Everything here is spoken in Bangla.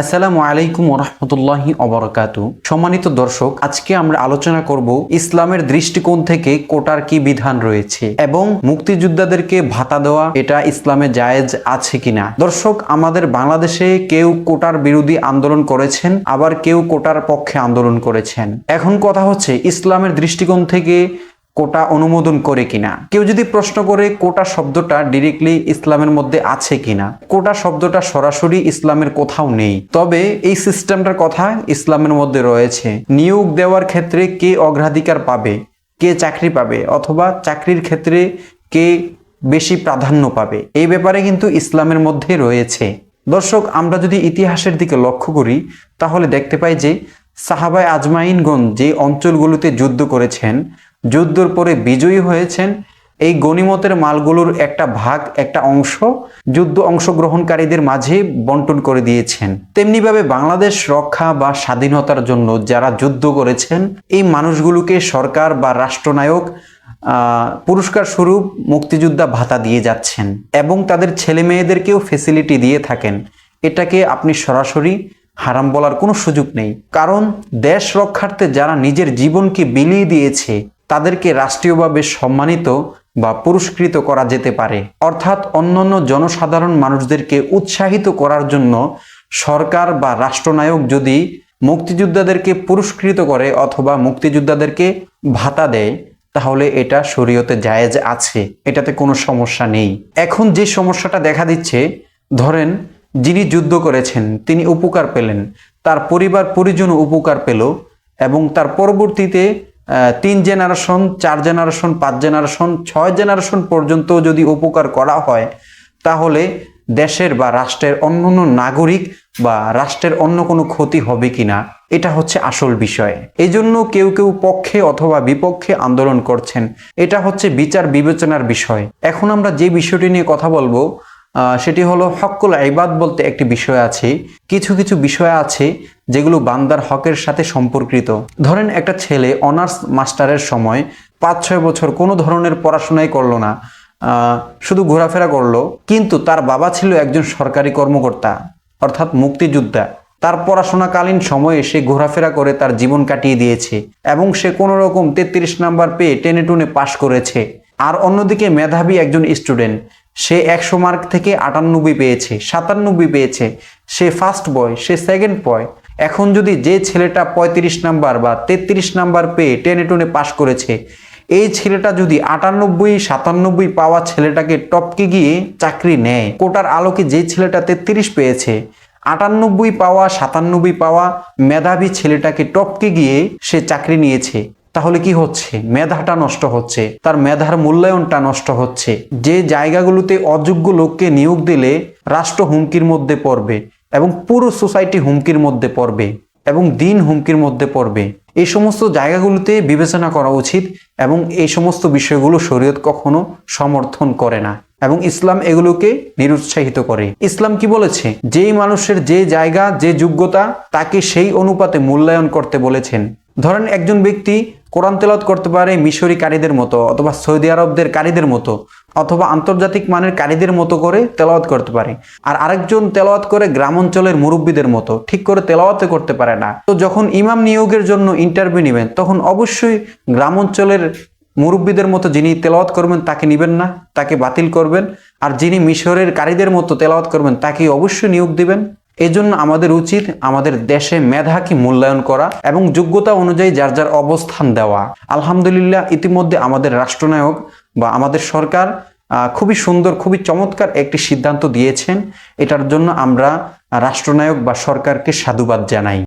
আসসালামু আলাইকুম রহমতুল্লাহি অবরকাত সম্মানিত দর্শক, আজকে আমরা আলোচনা করব ইসলামের দৃষ্টিকোণ থেকে কোটার কি বিধান রয়েছে এবং মুক্তিযোদ্ধাদেরকে ভাতা দেওয়া এটা ইসলামে জায়েজ আছে কিনা। দর্শক, আমাদের বাংলাদেশে কেউ কোটার বিরোধী আন্দোলন করেছেন, আবার কেউ কোটার পক্ষে আন্দোলন করেছেন। এখন কথা হচ্ছে, ইসলামের দৃষ্টিকোণ থেকে কোটা অনুমোদন করে কিনা? কেউ যদি প্রশ্ন করে কোটা শব্দটা ডিরেক্টলি ইসলামের মধ্যে আছে কিনা? কোটা শব্দটা সরাসরি ইসলামের কোথাও নেই। তবে এই সিস্টেমটার কথা ইসলামের মধ্যে রয়েছে। নিয়োগ দেওয়ার ক্ষেত্রে কে অগ্রাধিকার পাবে? কে চাকরি পাবে? অথবা চাকরির ক্ষেত্রে কে বেশি প্রাধান্য পাবে? এই ব্যাপারে কিন্তু ইসলামের মধ্যে রয়েছে। দর্শক, আমরা যদি ইতিহাসের দিকে লক্ষ্য করি, তাহলে দেখতে পাই যে সাহাবায় আজমাইনগণ যে অঞ্চলগুলোতে যুদ্ধ করেছেন যুদ্ধর পরে বিজয়ী হয়েছেন। এই গণিমতের মালগুলোর একটা ভাগ, একটা অংশ যুদ্ধ অংশগ্রহণকারীদের মাঝে বন্টন করে দিয়েছেন। তেমনিভাবে বাংলাদেশ রক্ষা বা স্বাধীনতার জন্য যারা যুদ্ধ করেছেন, এই মানুষগুলোকে সরকার বা রাষ্ট্রনায়ক পুরস্কার স্বরূপ মুক্তিযোদ্ধা ভাতা দিয়ে যাচ্ছেন এবং তাদের ছেলে মেয়েদেরকেও ফেসিলিটি দিয়ে থাকেন। এটাকে আপনি সরাসরি হারাম বলার কোনো সুযোগ নেই। কারণ দেশ রক্ষার্থে যারা নিজের জীবনকে বিলিয়ে দিয়েছে তাদেরকে রাষ্ট্রীয়ভাবে সম্মানিত বা পুরস্কৃত করা যেতে পারে। অর্থাৎ অন্যান্য জনসাধারণ মানুষদেরকে উৎসাহিত করার জন্য সরকার বা রাষ্ট্রনায়ক যদি মুক্তিযোদ্ধাদেরকে পুরস্কৃত করে অথবা মুক্তিযোদ্ধাদেরকে ভাতা দেয়, তাহলে এটা শরীয়তে জায়েজ আছে। এটাতে কোনো সমস্যা নেই। এখন যে সমস্যাটা দেখা দিচ্ছে, ধরেন যিনি যুদ্ধ করেছেন, তিনি উপকার পেলেন, তার পরিবার পরিজন উপকার পেল এবং তার পরবর্তীতে তিন জেনারেশন চার জেনারেশন পাঁচ জেনারেশন ছয় জেনারেশন পর্যন্ত যদি উপকার করা হয়, তাহলে দেশের বা রাষ্ট্রের অন্য অন্য নাগরিক বা রাষ্ট্রের অন্য কোনো ক্ষতি হবে কিনা, এটা হচ্ছে আসল বিষয়। এই জন্য কেউ কেউ পক্ষে অথবা বিপক্ষে আন্দোলন করছেন, এটা হচ্ছে বিচার বিবেচনার বিষয়। এখন আমরা যে বিষয়টি নিয়ে কথা বলব সেটি হলো হকুল ইবাদ বলতে একটি বিষয় আছে। কিছু কিছু বিষয় আছে যেগুলো বান্দার হকের সাথে সম্পর্কিত। ধরেন একটা ছেলে অনার্স মাস্টারের সময় পাঁচ, ছয় বছর কোনো ধরনের পড়াশোনাই করল না। শুধু ঘোরাফেরা করল, কিন্তু তার বাবা ছিল একজন সরকারি কর্মকর্তা, অর্থাৎ মুক্তিযোদ্ধা। তার পড়াশোনাকালীন সময়ে সে ঘোরাফেরা করে তার জীবন কাটিয়ে দিয়েছে এবং সে কোনো রকম তেত্রিশ নাম্বার পেয়ে টেনে টুনে পাশ করেছে। আর অন্যদিকে মেধাবী একজন স্টুডেন্ট সে একশো মার্ক থেকে আটানব্বই পেয়েছে, সাতানব্বই পেয়েছে। সে ফার্স্ট বয় সে সেকেন্ড বয় এখন যদি যে ছেলেটা পঁয়ত্রিশ নাম্বার বা তেত্রিশ নাম্বার পেয়ে টেনে টুনে পাশ করেছে, এই ছেলেটা যদি আটানব্বই, সাতানব্বই পাওয়া ছেলেটাকে টপকে গিয়ে চাকরি নেয়, কোটার আলোকে যে ছেলেটা তেত্রিশ পেয়েছে, আটানব্বই পাওয়া, সাতানব্বই পাওয়া মেধাবী ছেলেটাকে টপকে গিয়ে সে চাকরি নিয়েছে। তাহলে কি হচ্ছে? মেধাটা নষ্ট হচ্ছে, তার মেধার মূল্যায়নটা নষ্ট হচ্ছে। যে জায়গাগুলোতে অযোগ্য লোককে নিয়োগ দিলে রাষ্ট্র হুমকির মধ্যে পড়বে এবং পুরো সোসাইটি হুমকির মধ্যে পড়বে এবং দিন হুমকির মধ্যে পড়বে। এই সমস্ত জায়গাগুলোতে বিবেচনা করা উচিত এবং এই সমস্ত বিষয়গুলো শরীয়ত কখনো সমর্থন করে না এবং ইসলাম এগুলোকে নিরুৎসাহিত করে। ইসলাম কি বলেছে? যেই মানুষের যে জায়গা, যে যোগ্যতা, তাকে সেই অনুপাতে মূল্যায়ন করতে বলেছেন। ধরেন একজন ব্যক্তি কোরআন তেলাওয়াত করতে পারে মিশরি কারীদের মতো অথবা সৌদি আরবদের কারীদের মতো অথবা আন্তর্জাতিক মানের কারীদের মতো করে তেলাওয়াত করতে পারে। আর আরেকজন তেলাওয়াত করে গ্রাম অঞ্চলের মুরব্বীদের মতো, ঠিক করে তেলাওয়াতে করতে পারে না। তো যখন ইমাম নিয়োগের জন্য ইন্টারভিউ নেবেন, তখন অবশ্যই গ্রাম অঞ্চলের মুরব্বীদের মতো যিনি তেলাওয়াত করবেন, তাকে নিবেন না, তাকে বাতিল করবেন। আর যিনি মিশরের কারীদের মতো তেলাওয়াত করবেন তাকে অবশ্যই নিয়োগ দিবেন। এজন্য আমাদের উচিত আমাদের দেশে মেধাকে মূল্যায়ন করা এবং যোগ্যতা অনুযায়ী যার যার অবস্থান দেওয়া। আলহামদুলিল্লাহ, ইতিমধ্যে আমাদের রাষ্ট্রনায়ক বা আমাদের সরকার খুবই সুন্দর, খুবই চমৎকার একটি সিদ্ধান্ত দিয়েছেন। এটার জন্য আমরা রাষ্ট্রনায়ক বা সরকারকে সাধুবাদ জানাই।